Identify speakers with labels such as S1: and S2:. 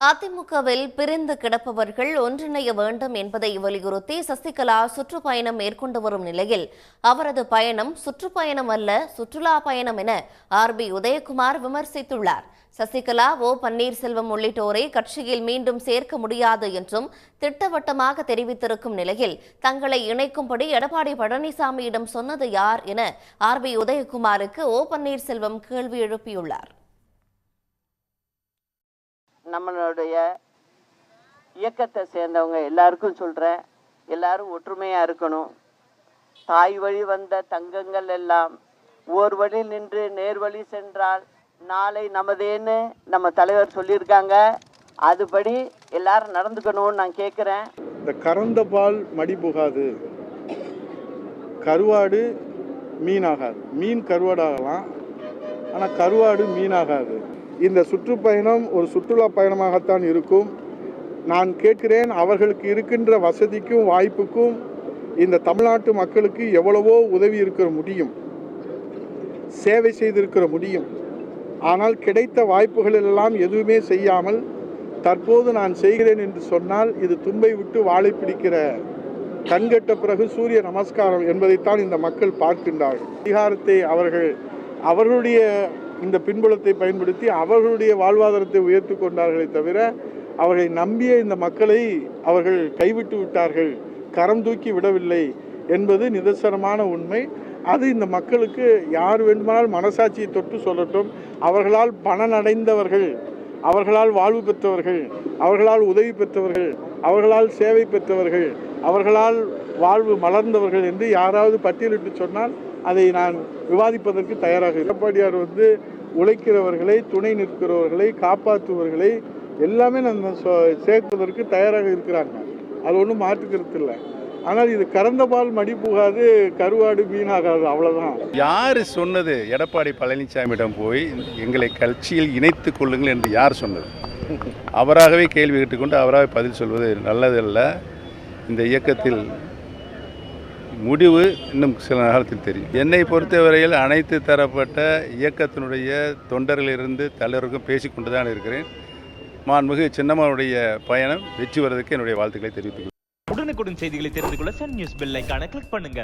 S1: அதிமுகவில் பிரிந்து கிடப்பவர்கள் ஒன்றிணைய வேண்டும் என்பதை வலியுறுத்தி சசிகலா சுற்றுப்பயணம் மேற்கொண்டு வரும் நிலையில் அவரது பயணம் சுற்றுப்பயணம் அல்ல சுற்றுலா பயணம் என ஆர் பி உதயகுமார் விமர்சித்துள்ளார். சசிகலா ஓ பன்னீர்செல்வம் உள்ளிட்டோரை கட்சியில் மீண்டும் சேர்க்க முடியாது என்றும் திட்டவட்டமாக தெரிவித்திருக்கும் நிலையில் தங்களை இணைக்கும்படி எடப்பாடி பழனிசாமியிடம் சொன்னது யார் என ஆர் பி உதயகுமாருக்கு ஓ பன்னீர்செல்வம் கேள்வி எழுப்பியுள்ளார்.
S2: நம்மளுடைய இயக்கத்தை சேர்ந்தவங்க எல்லாருக்கும் சொல்கிறேன் எல்லாரும் ஒற்றுமையாக இருக்கணும். தாய் வழி வந்த தங்கங்கள் எல்லாம் ஓர் வழி நின்று நேர் வழி சென்றால் நாளை நமதேன்னு நம்ம தலைவர் சொல்லியிருக்காங்க. அதுபடி எல்லாரும் நடந்துக்கணும்னு நான் கேட்குறேன்
S3: இந்த கறந்த பால் மடி புகாது. கருவாடு மீனாகாது மீன் கருவாடாகலாம். ஆனால் கருவாடு மீனாகாது இந்த சுற்றுப்பயணம் ஒரு சுற்றுலா பயணமாகத்தான் இருக்கும். நான் கேட்கிறேன் அவர்களுக்கு இருக்கின்ற வசதிக்கும் வாய்ப்புக்கும் இந்த தமிழ்நாட்டு மக்களுக்கு எவ்வளவோ உதவி இருக்கிற முடியும். சேவை செய்திருக்கிற முடியும். ஆனால் கிடைத்த வாய்ப்புகளெல்லாம் எதுவுமே செய்யாமல் தற்போது நான் செய்கிறேன் என்று சொன்னால் இது தும்பை விட்டு வாழை பிடிக்கிற கண்கட்ட பிறகு சூரிய நமஸ்காரம் என்பதைத்தான் இந்த மக்கள் பார்க்கின்றார்கள். அதிகாரத்தை அவர்கள் அவர்களுடைய இந்த பின்புலத்தை பயன்படுத்தி அவர்களுடைய வாழ்வாதாரத்தை உயர்த்தி கொண்டார்களே தவிர அவர்களை நம்பிய இந்த மக்களை அவர்கள் கைவிட்டு விட்டார்கள் கரம் தூக்கி விடவில்லை என்பது நிதர்சனமான உண்மை. அது இந்த மக்களுக்கு யார் வேண்டுமானால் மனசாட்சியை தொட்டு சொல்லட்டும். அவர்களால் பணனடைந்தவர்கள் அவர்களால் வாழ்வு பெற்றவர்கள் அவர்களால் உதவி பெற்றவர்கள் அவர்களால் சேவை பெற்றவர்கள் அவர்களால் வாழ்வு மலர்ந்தவர்கள் என்று யாராவது பட்டியலிட்டு சொன்னால் அதை நான் விவாதிப்பதற்கு தயாராக எடப்பாடியார் வந்து உழைக்கிறவர்களை துணை நிற்கிறவர்களை காப்பாற்றுவர்களை எல்லாமே நம்ம சேர்ப்பதற்கு தயாராக இருக்கிறாங்க. அது ஒன்றும் மாற்றுக்கிறது இல்லை. ஆனால் இது கறந்த பால் மடி புகாது கருவாடு மீனாகாது அவ்வளோதான்
S4: யார் சொன்னது எடப்பாடி பழனிசாமியிடம் போய் எங்களை கட்சியில் இணைத்து கொள்ளுங்கள் என்று யார் சொன்னது? அவராகவே கேள்வி கேட்டுக்கொண்டு அவராகவே பதில் சொல்வது நல்லதல்ல. இந்த இயக்கத்தில் முடிவு இன்னும் சில காலத்தில் தெரியும். என்னை பொறுத்தவரையில் அனைத்து தரப்பட்ட இயக்கத்தினுடைய தொண்டர்களிலிருந்து தலைவருக்கும் பேசிக்கொண்டு தான் இருக்கிறேன். மாண்புமிகு சின்னம்மாவுடைய பயணம் வெற்றி வருவதற்கு என்னுடைய வாழ்த்துக்களை தெரிவித்துக் கொள்கிறேன்.
S5: உடனுக்குடன் செய்திகளை தெரிந்து கொள்ள சன் நியூஸ் பெல்லைக்கான கிளிக் பண்ணுங்க.